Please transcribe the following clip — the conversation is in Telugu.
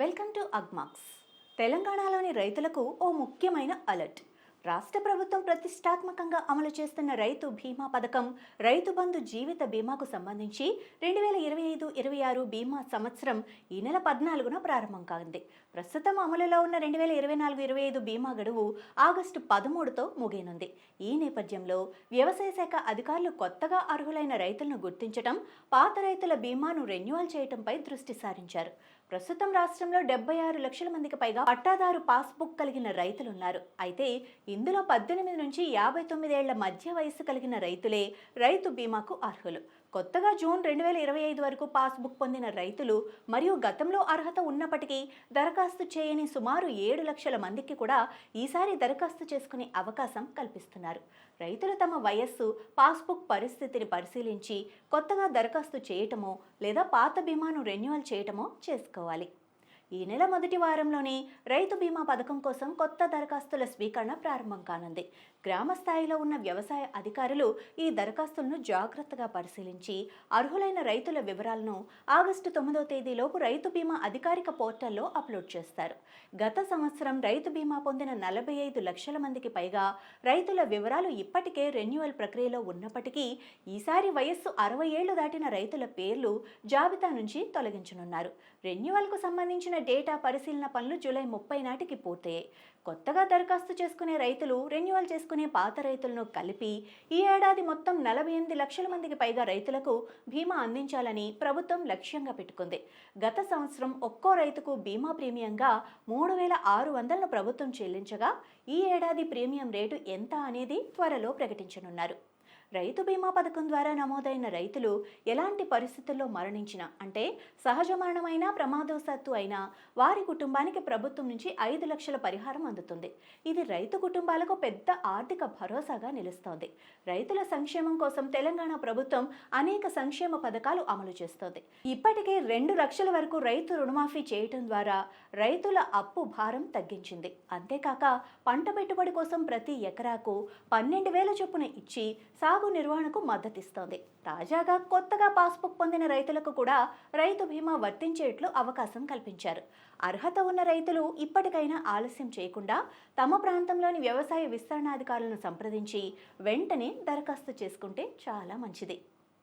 Welcome to Agmax. తెలంగాణలోని రైతులకు ఓ ముఖ్యమైన అలర్ట్. రాష్ట్ర ప్రభుత్వం ప్రతిష్టాత్మకంగా అమలు చేస్తున్న రైతు బీమా పథకం రైతు బంధు జీవిత బీమాకు సంబంధించి రెండు వేల ఇరవై ఐదు ఇరవై ఆరు బీమా సంవత్సరం ఈ నెల పద్నాలుగున ప్రారంభం కానుంది. ప్రస్తుతం అమలులో ఉన్న రెండు వేల ఇరవై నాలుగు ఇరవై ఐదు బీమా గడువు ఆగస్టు పదమూడుతో ముగియనుంది. ఈ నేపథ్యంలో వ్యవసాయ శాఖ అధికారులు కొత్తగా అర్హులైన రైతులను గుర్తించడం పాత రైతుల బీమాను రెన్యువల్ చేయడంపై దృష్టి సారించారు. ప్రస్తుతం రాష్ట్రంలో డెబ్బై ఆరు లక్షల మందికి పైగా పట్టాదారు పాస్బుక్ కలిగిన రైతులున్నారు. అయితే ఇందులో పద్దెనిమిది నుంచి యాభై తొమ్మిదేళ్ళ మధ్య వయసు కలిగిన రైతులే రైతు బీమాకు అర్హులు. కొత్తగా జూన్ రెండు వేల ఇరవై ఐదు వరకు పాస్బుక్ పొందిన రైతులు మరియు గతంలో అర్హత ఉన్నప్పటికీ దరఖాస్తు చేయని సుమారు ఏడు లక్షల మందికి కూడా ఈసారి దరఖాస్తు చేసుకునే అవకాశం కల్పిస్తున్నారు. రైతులు తమ వయస్సు పాస్బుక్ పరిస్థితిని పరిశీలించి కొత్తగా దరఖాస్తు చేయటమో లేదా పాత బీమాను రెన్యువల్ చేయటమో చేసుకోవాలి. Vale. ఈ నెల మొదటి వారంలోనే రైతు బీమా పథకం కోసం కొత్త దరఖాస్తుల స్వీకరణ ప్రారంభం కానుంది. గ్రామ స్థాయిలో ఉన్న వ్యవసాయ అధికారులు ఈ దరఖాస్తులను జాగ్రత్తగా పరిశీలించి అర్హులైన రైతుల వివరాలను ఆగస్టు తొమ్మిదో తేదీలోపు రైతు బీమా అధికారిక పోర్టల్లో అప్లోడ్ చేస్తారు. గత సంవత్సరం రైతు బీమా పొందిన నలభై ఐదు లక్షల మందికి పైగా రైతుల వివరాలు ఇప్పటికే రెన్యువల్ ప్రక్రియలో ఉన్నప్పటికీ ఈసారి వయస్సు అరవై ఏళ్ళు దాటిన రైతుల పేర్లు జాబితా నుంచి తొలగించనున్నారు. రెన్యువల్కు సంబంధించిన డేటా పరిశీలన పనులు జూలై ముప్పై నాటికి పూర్తయ్యాయి. కొత్తగా దరఖాస్తు చేసుకునే రైతులు రెన్యువల్ చేసుకునే పాత రైతులను కలిపి ఈ ఏడాది మొత్తం నలభై ఎనిమిది లక్షల మందికి పైగా రైతులకు బీమా అందించాలని ప్రభుత్వం లక్ష్యంగా పెట్టుకుంది. గత సంవత్సరం ఒక్కో రైతుకు బీమా ప్రీమియంగా మూడు వేల ఆరు వందలను ప్రభుత్వం చెల్లించగా ఈ ఏడాది ప్రీమియం రేటు ఎంత అనేది త్వరలో ప్రకటించనున్నారు. రైతు బీమా పథకం ద్వారా నమోదైన రైతులు ఎలాంటి పరిస్థితుల్లో మరణించినా అంటే సహజ మరణమైనా ప్రమాదవశాత్తు అయినా వారి కుటుంబానికి ప్రభుత్వం నుంచి ఐదు లక్షల పరిహారం అందుతుంది. ఇది రైతు కుటుంబాలకు పెద్ద ఆర్థిక భరోసాగా నిలుస్తోంది. రైతుల సంక్షేమం కోసం తెలంగాణ ప్రభుత్వం అనేక సంక్షేమ పథకాలు అమలు చేస్తోంది. ఇప్పటికే రెండు లక్షల వరకు రైతు రుణమాఫీ చేయటం ద్వారా రైతుల అప్పు భారం తగ్గించింది. అంతేకాక పంట పెట్టుబడి కోసం ప్రతి ఎకరాకు పన్నెండు వేల చొప్పున ఇచ్చి సాగు నిర్వహణకు మద్దతిస్తోంది. తాజాగా కొత్తగా పాస్బుక్ పొందిన రైతులకు కూడా రైతు బీమా వర్తించేట్లు అవకాశం కల్పించారు. అర్హత ఉన్న రైతులు ఇప్పటికైనా ఆలస్యం చేయకుండా తమ ప్రాంతంలోని వ్యవసాయ విస్తరణాధికారులను సంప్రదించి వెంటనే దరఖాస్తు చేసుకుంటే చాలా మంచిది.